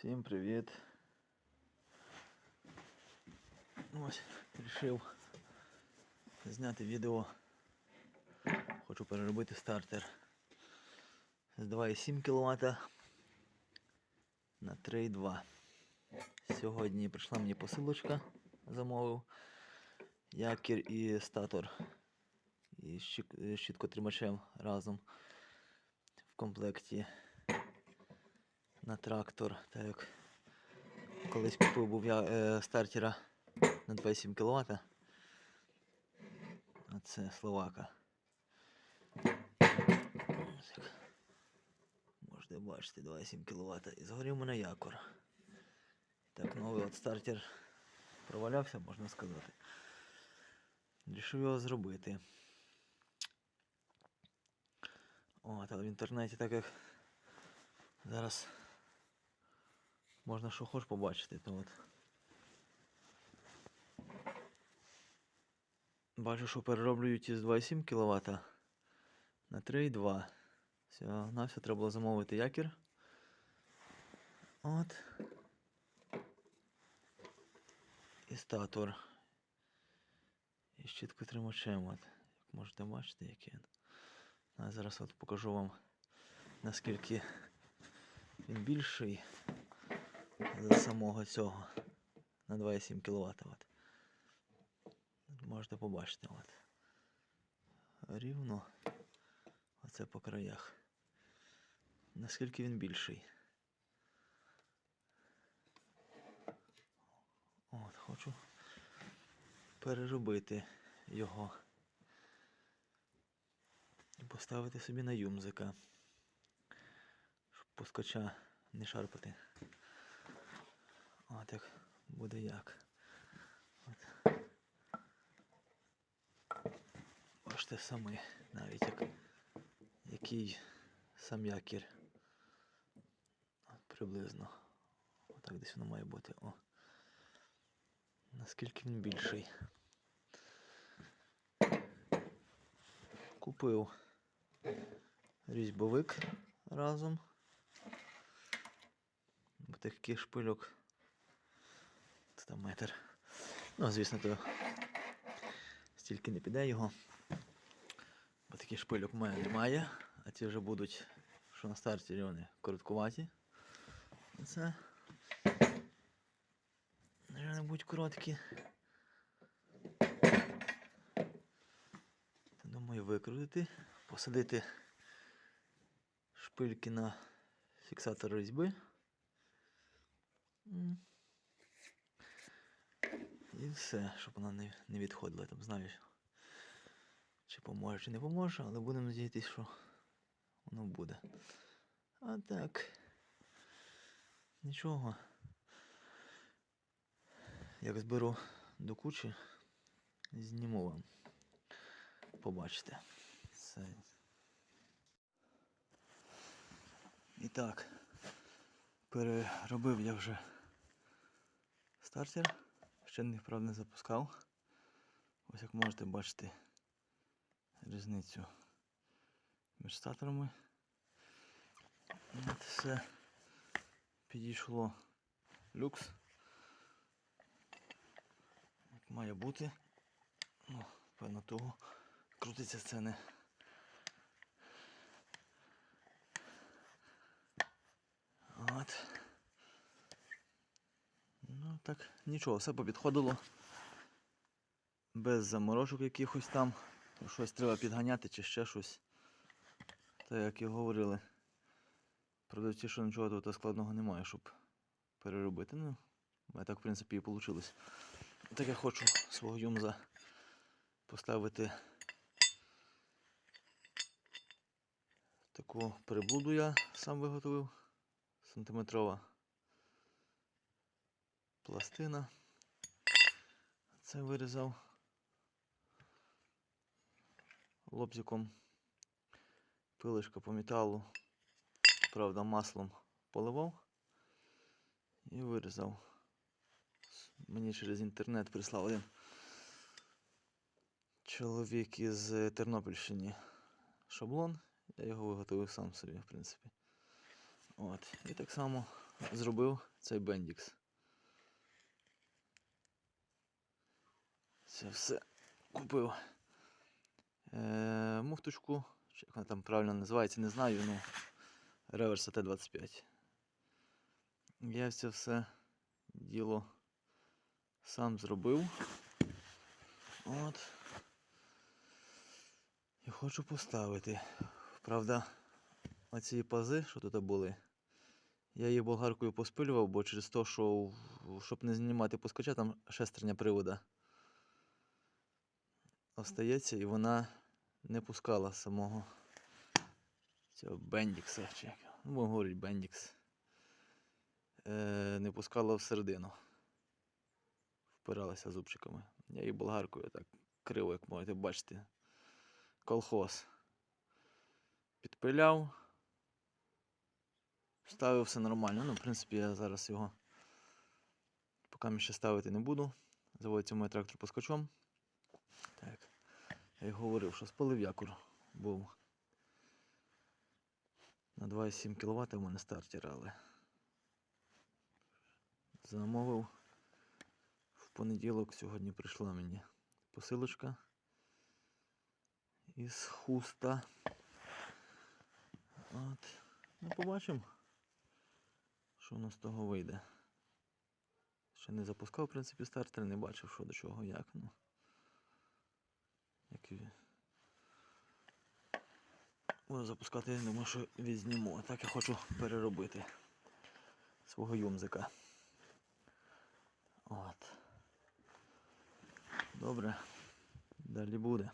Всім привіт. Ось, вирішив зняти відео. Хочу переробити стартер з 2,7 кВт на 3,2. Сьогодні прийшла мені посилочка, замовив якір і статор і щіткотримачем разом в комплекті на трактор, так як колись купив був я е, стартера на 2,7 кВт. А це Словака. Можете бачити 2,7 кВт. І згорів у мене якор. Так, новий от стартер провалявся, можна сказати. Рішив його зробити. От, але в інтернеті так як зараз можна що хоч побачити, то от. Бачу, що перероблюють із 2,7 кВт на 3,2. Все, на все треба було замовити якір. От. І статор. І щіткотримачем. От. Як можете бачити, який він. А зараз от покажу вам наскільки він більший за самого цього на 2,7 кВт. От. Можете побачити. От. Рівно. Оце по краях. Наскільки він більший. От, хочу переробити його і поставити собі на юмзика, щоб пускача не шарпати. От як буде як. От. Бачите самі, навіть як який сам якір. От приблизно. Отак десь воно має бути. О. Наскільки він більший. Купив різьбовик разом. Бо таких шпильок. Там метр. Ну, звісно, то стільки не піде його. Бо таких шпильок в мене немає, а ті вже будуть, що на старті вони короткуваті. Це вже не будуть короткі. Думаю викрутити, посадити шпильки на фіксатор різьби. Все, щоб вона не, не відходила. Там знаю, чи поможе, чи не поможе, але будемо надіятися, що воно буде. А так. Нічого. Як зберу до кучі, зніму вам. Побачите. Все. І так, переробив я вже стартер. Ще не правда не запускав. Ось як можете бачити різницю між статорами. От все підійшло люкс. Як має бути. Ну, певно того. Крутиться це не. От. Так, нічого, все попідходило. Без заморочок якихось там. Щось треба підганяти чи ще щось. Так як і говорили. Продавці, що нічого тут складного немає, щоб переробити. Ну, мене так, в принципі, і вийшло. Так я хочу свого юмза поставити таку приблуду я сам виготовив. Сантиметрова пластина. Це вирізав лобзиком пилишка по металу, правда, маслом поливав і вирізав. Мені через інтернет прислав один чоловік із Тернопільщини шаблон. Я його виготовив сам собі, в принципі. От. І так само зробив цей бендікс. Це все купив. Е, муфточку, чи як вона там правильно називається, не знаю, ну реверс Т-25. Я це все діло сам зробив. От. І хочу поставити. Правда, оці пази, що тут були, я їх болгаркою поспилював, бо через те, що щоб не знімати пускача, там шестерня привода остається і вона не пускала самого цього бендікса. Чи як, ну, будемо говорити бендікс. Е, не пускала всередину. Впиралася зубчиками. Я її болгаркою так криво, як можете бачити. Колхоз. Підпиляв. Ставив все нормально. Ну, в принципі, я зараз його поки ще ставити не буду. Заводиться мій трактор пускачом. Так. Я й говорив, що спалив якор був. На 2,7 кВт у мене стартер, але замовив. В понеділок сьогодні прийшла мені посилочка із хуста. От. Ну, побачимо, що воно з того вийде. Ще не запускав, в принципі, стартер, не бачив, що до чого, як. Ну. Як. Буду запускати, думаю, що відзніму. Так я хочу переробити свого юмзика. От. Добре. Далі буде.